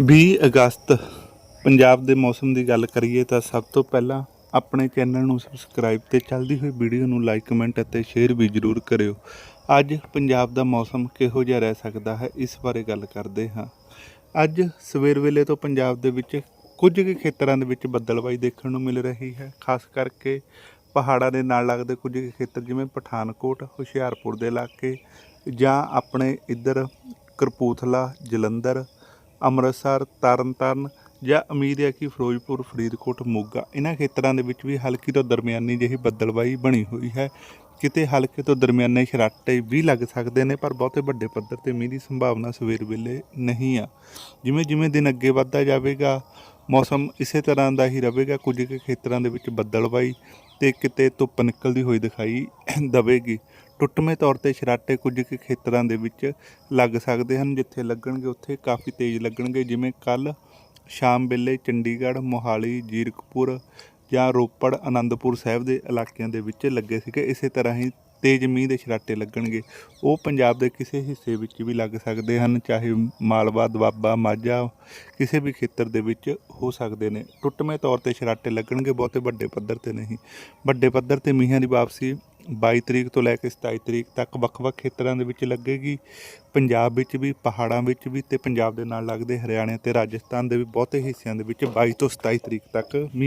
20 ਅਗਸਤ, ਪੰਜਾਬ ਦੇ ਮੌਸਮ ਦੀ ਗੱਲ ਕਰੀਏ ਤਾਂ ਸਭ ਤੋਂ ਪਹਿਲਾਂ ਆਪਣੇ ਚੈਨਲ ਨੂੰ ਸਬਸਕ੍ਰਾਈਬ ਤੇ ਚੱਲਦੀ ਹੋਈ ਵੀਡੀਓ ਨੂੰ ਲਾਈਕ ਕਮੈਂਟ ਅਤੇ ਸ਼ੇਅਰ ਵੀ ਜ਼ਰੂਰ ਕਰਿਓ। ਅੱਜ ਪੰਜਾਬ ਦਾ ਮੌਸਮ ਕਿਹੋ ਜਿਹਾ ਰਹਿ ਸਕਦਾ ਹੈ, ਇਸ ਬਾਰੇ ਗੱਲ ਕਰਦੇ ਹਾਂ। ਅੱਜ ਸਵੇਰ ਵੇਲੇ ਤੋਂ ਪੰਜਾਬ ਦੇ ਵਿੱਚ ਕੁਝ ਕੁ ਖੇਤਰਾਂ ਦੇ ਵਿੱਚ ਬੱਦਲਬਾਈ ਦੇਖਣ ਨੂੰ ਮਿਲ ਰਹੀ ਹੈ। ਖਾਸ ਕਰਕੇ ਪਹਾੜਾਂ ਦੇ ਨਾਲ ਲੱਗਦੇ ਕੁਝ ਕੁ ਖੇਤਰ ਜਿਵੇਂ ਪਠਾਨਕੋਟ, ਹੁਸ਼ਿਆਰਪੁਰ ਦੇ ਇਲਾਕੇ ਜਾਂ ਆਪਣੇ ਇੱਧਰ ਕਰਪੂਥਲਾ ਜਲੰਧਰ ਅੰਮ੍ਰਿਤਸਰ, ਤਰਨਤਾਰਨ ਜਾਂ ਉਮੀਦ ਹੈ ਕਿ ਫਿਰੋਜ਼ਪੁਰ, ਫਰੀਦਕੋਟ, ਮੋਗਾ, ਇਹਨਾਂ ਖੇਤਰਾਂ ਦੇ ਵਿੱਚ ਵੀ ਹਲਕੀ ਤੋਂ ਦਰਮਿਆਨੀ ਜਿਹੀ ਬੱਦਲਬਾਈ ਬਣੀ ਹੋਈ ਹੈ। ਕਿਤੇ ਹਲਕੇ ਤੋਂ ਦਰਮਿਆਨੇ ਛਰਾਟੇ ਵੀ ਲੱਗ ਸਕਦੇ ਨੇ, ਪਰ ਬਹੁਤੇ ਵੱਡੇ ਪੱਧਰ ਤੇ ਮੀਂਹ ਦੀ ਸੰਭਾਵਨਾ ਸਵੇਰ ਵੇਲੇ ਨਹੀਂ ਆ। ਜਿਵੇਂ ਜਿਵੇਂ ਦਿਨ ਅੱਗੇ ਵੱਧਦਾ ਜਾਵੇਗਾ, ਮੌਸਮ ਇਸੇ ਤਰ੍ਹਾਂ ਦਾ ਹੀ ਰਹੇਗਾ। ਕੁਝ ਕੁ ਖੇਤਰਾਂ ਦੇ ਵਿੱਚ ਬੱਦਲਬਾਈ ਤੇ ਕਿਤੇ ਧੁੱਪ ਨਿਕਲਦੀ ਹੋਈ ਦਿਖਾਈ ਦਵੇਗੀ। ਟੁੱਟਵੇਂ ਤੌਰ ਤੇ ਸਰਾਟੇ ਕੁਝ ਕੁ ਖੇਤਰਾਂ ਦੇ ਵਿੱਚ ਲੱਗ ਸਕਦੇ ਹਨ, ਜਿੱਥੇ ਲੱਗਣਗੇ ਉੱਥੇ ਕਾਫੀ ਤੇਜ਼ ਲੱਗਣਗੇ, ਜਿਵੇਂ ਕੱਲ ਸ਼ਾਮ ਵੇਲੇ ਚੰਡੀਗੜ੍ਹ, ਮੋਹਾਲੀ, ਜੀਰਕਪੁਰ ਜਾਂ ਰੋਪੜ ਆਨੰਦਪੁਰ ਸਾਹਿਬ ਦੇ ਇਲਾਕਿਆਂ ਦੇ ਵਿੱਚ ਲੱਗੇ ਸੀਗੇ। ਇਸੇ ਤਰ੍ਹਾਂ ਹੀ ਤੇਜ਼ ਮੀਂਹ ਦੇ ਛਰਾਟੇ ਲੱਗਣਗੇ। ਉਹ ਪੰਜਾਬ ਦੇ ਕਿਸੇ ਹਿੱਸੇ ਵਿੱਚ ਵੀ ਲੱਗ ਸਕਦੇ ਹਨ, ਚਾਹੇ ਮਾਲਵਾ, ਦੁਆਬਾ, ਮਾਝਾ, ਕਿਸੇ ਵੀ ਖੇਤਰ ਦੇ ਵਿੱਚ ਹੋ ਸਕਦੇ ਨੇ। ਟੁੱਟਵੇਂ ਤੌਰ ਤੇ ਛਰਾਟੇ ਲੱਗਣਗੇ, ਬਹੁਤੇ ਵੱਡੇ ਪੱਧਰ ਤੇ ਨਹੀਂ। ਵੱਡੇ ਪੱਧਰ ਤੇ ਮੀਂਹਾਂ ਦੀ ਵਾਪਸੀ 22 ਤਰੀਕ ਤੋਂ ਲੈ ਕੇ 27 ਤਰੀਕ ਤੱਕ ਵੱਖ-ਵੱਖ ਖੇਤਰਾਂ ਦੇ ਵਿੱਚ ਲੱਗੇਗੀ। ਪੰਜਾਬ ਵਿੱਚ ਵੀ, ਪਹਾੜਾਂ ਵਿੱਚ ਵੀ ਤੇ ਪੰਜਾਬ ਦੇ ਨਾਲ ਲੱਗਦੇ ਹਰਿਆਣੇ ਤੇ ਰਾਜਸਥਾਨ ਦੇ ਵੀ ਬਹੁਤੇ ਹਿੱਸਿਆਂ ਦੇ ਵਿੱਚ 22 ਤੋਂ 27 ਤਰੀਕ ਤੱਕ ਮੀਂਹ